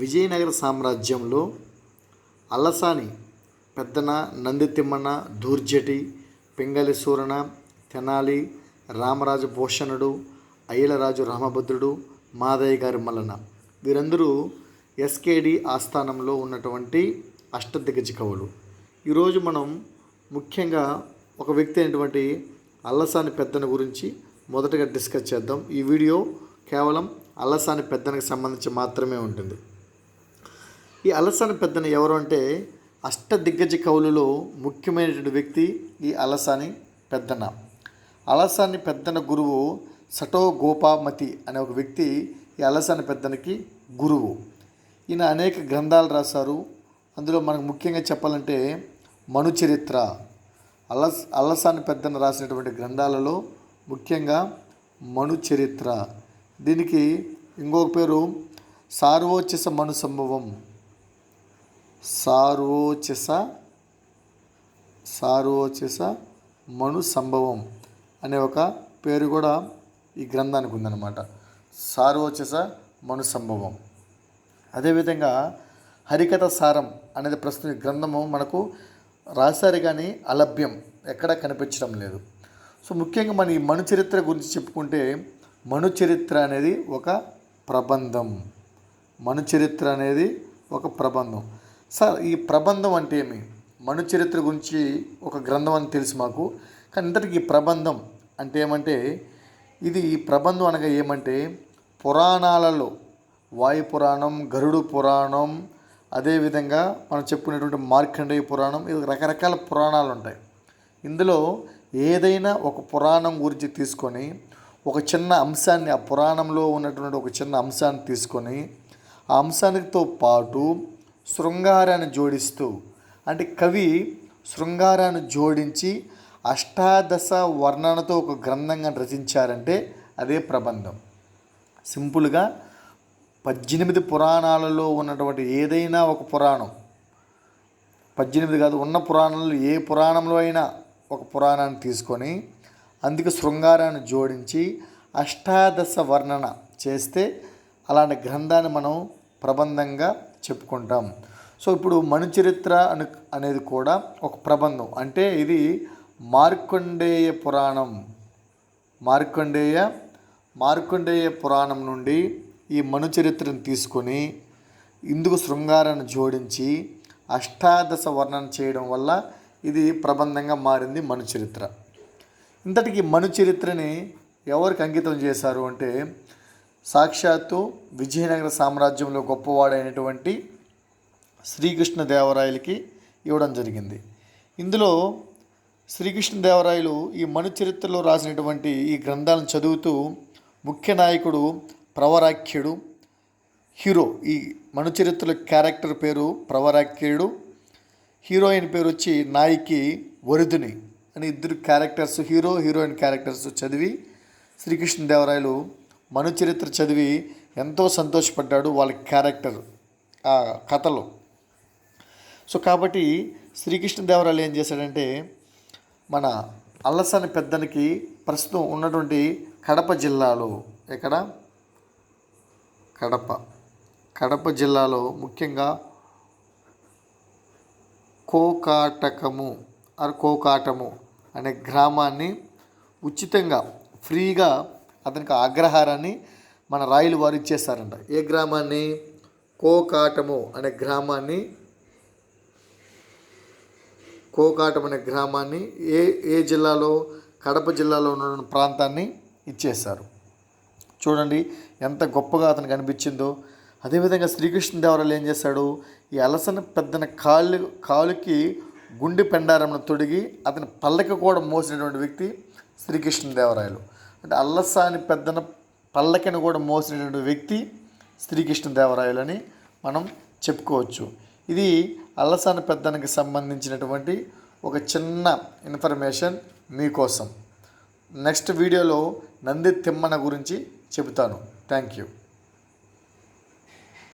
విజయనగర సామ్రాజ్యంలో అల్లసాని పెద్దన నందితిమ్మన దూర్జటి పింగళి సూరణ తెనాలి రామరాజు భూషణుడు అయ్యలరాజు రామభద్రుడు మాదయ్య గారి మల్లన వీరందరూ ఎస్కేడి ఆస్థానంలో ఉన్నటువంటి అష్టదిగ్గజ కవులు. ఈరోజు మనం ముఖ్యంగా ఒక వ్యక్తి అయినటువంటి అల్లసాని పెద్దన గురించి మొదటగా డిస్కస్ చేద్దాం. ఈ వీడియో కేవలం అల్లసాని పెద్దనకు సంబంధించి మాత్రమే ఉంటుంది. ఈ అలసాని పెద్దన ఎవరు అంటే అష్టదిగ్గజ కవులలో ముఖ్యమైనటువంటి వ్యక్తి ఈ అలసాని పెద్దన. అలసాని పెద్దన గురువు సటో గోపామతి అనే ఒక వ్యక్తి ఈ అలసాని పెద్దనకి గురువు. ఈయన అనేక గ్రంథాలు రాశారు. అందులో మనకు ముఖ్యంగా చెప్పాలంటే మనుచరిత్ర అలస్ అలసాని పెద్దన రాసినటువంటి గ్రంథాలలో ముఖ్యంగా మనుచరిత్ర దీనికి ఇంకొక పేరు సార్వోచ్చస మను సంభవం సారోచస సారోచస మను సంభవం అనే ఒక పేరు కూడా ఈ గ్రంథానికి ఉందన్నమాట. సారోచస మను సంభవం. అదేవిధంగా హరికథ సారం అనేది ప్రస్తుతం ఈ గ్రంథము మనకు రాశారు కానీ అలభ్యం ఎక్కడా కనిపించడం లేదు. సో ముఖ్యంగా మన ఈ మను చరిత్ర గురించి చెప్పుకుంటే మను చరిత్ర అనేది ఒక ప్రబంధం. మను చరిత్ర అనేది ఒక ప్రబంధం. సార్ ఈ ప్రబంధం అంటే ఏమి? మను చరిత్ర గురించి ఒక గ్రంథం అని తెలుసు మాకు. కానీ ఇంతటికి ఈ ప్రబంధం అంటే ఏమంటే ఇది ఈ ప్రబంధం అనగా ఏమంటే పురాణాలలో వాయు పురాణం గరుడు పురాణం అదేవిధంగా మనం చెప్పుకునేటువంటి మార్కండేయ పురాణం ఇది రకరకాల పురాణాలు ఉంటాయి. ఇందులో ఏదైనా ఒక పురాణం గురించి తీసుకొని ఒక చిన్న అంశాన్ని ఆ పురాణంలో ఉన్నటువంటి ఒక చిన్న అంశాన్ని తీసుకొని ఆ అంశానితో పాటు శృంగారాన్ని జోడిస్తూ అంటే కవి శృంగారాన్ని జోడించి అష్టాదశ వర్ణనతో ఒక గ్రంథంగా రచించారంటే అదే ప్రబంధం. సింపుల్గా పద్దెనిమిది పురాణాలలో ఉన్నటువంటి ఏదైనా ఒక పురాణం పద్దెనిమిది కాదు ఉన్న పురాణంలో ఏ పురాణంలో అయినా ఒక పురాణాన్ని తీసుకొని అందుకు శృంగారాన్ని జోడించి అష్టాదశ వర్ణన చేస్తే అలాంటి గ్రంథాన్ని మనం ప్రబంధంగా చెప్పుకుంటాం. సో ఇప్పుడు మనుచరిత్ర అను అనేది కూడా ఒక ప్రబంధం. అంటే ఇది మార్కండేయ పురాణం. మార్కండేయ మార్కండేయ పురాణం నుండి ఈ మనుచరిత్రను తీసుకొని ఇందుకు శృంగారాన్ని జోడించి అష్టాదశ వర్ణన చేయడం వల్ల ఇది ప్రబంధంగా మారింది మనుచరిత్ర ఇంతటికి మనుచరిత్రని ఎవరికి అంకితం చేశారు అంటే సాక్షాత్తు విజయనగర సామ్రాజ్యంలో గొప్పవాడైనటువంటి శ్రీకృష్ణదేవరాయలకి ఇవ్వడం జరిగింది. ఇందులో శ్రీకృష్ణదేవరాయలు ఈ మనుచరిత్రలో రాసినటువంటి ఈ గ్రంథాలను చదువుతూ ముఖ్య నాయకుడు ప్రవరాఖ్యుడు హీరో. ఈ మనుచరిత్రల క్యారెక్టర్ పేరు ప్రవరాఖ్యుడు. హీరోయిన్ పేరు వచ్చి నాయికి వరుదుని అని ఇద్దరు క్యారెక్టర్స్ హీరో హీరోయిన్ క్యారెక్టర్స్ చదివి శ్రీకృష్ణదేవరాయలు మనుచరిత్ర చదివి ఎంతో సంతోషపడ్డాడు వాళ్ళ క్యారెక్టర్ ఆ కథలో. సో కాబట్టి శ్రీకృష్ణదేవరాయలు ఏం చేశాడంటే మన అల్లసాని పెద్దనికి ప్రస్తుతం ఉన్నటువంటి కడప జిల్లాలో ఎక్కడ? కడప. కడప జిల్లాలో ముఖ్యంగా కోకాటకము ఆర్ కోకాటము అనే గ్రామాన్ని ఉచితంగా ఫ్రీగా అతనికి అగ్రహారాన్ని మన రాయలు వారు ఇచ్చేస్తారంట. ఏ గ్రామాన్ని? కోకాటము అనే గ్రామాన్ని కోకాటం అనే గ్రామాన్ని ఏ ఏ జిల్లాలో కడప జిల్లాలో ఉన్న ప్రాంతాన్ని ఇచ్చేశారు. చూడండి ఎంత గొప్పగా అతనికి అనిపించిందో. అదేవిధంగా శ్రీకృష్ణదేవరాయలు ఏం చేశాడు? ఈ అలసన పెద్దన కాళ్ళు కాలుకి గుండె పెండారమును తొడిగి అతని పల్లకి కూడా మోసినటువంటి వ్యక్తి శ్రీకృష్ణదేవరాయలు అంటే అల్లసాని పెద్దన పల్లకిని కూడా మోసినటువంటి వ్యక్తి శ్రీకృష్ణదేవరాయలని మనం చెప్పుకోవచ్చు. ఇది అల్లసాని పెద్దనికి సంబంధించినటువంటి ఒక చిన్న ఇన్ఫర్మేషన్ మీకోసం. నెక్స్ట్ వీడియోలో నంది తిమ్మన గురించి చెబుతాను. Thank you.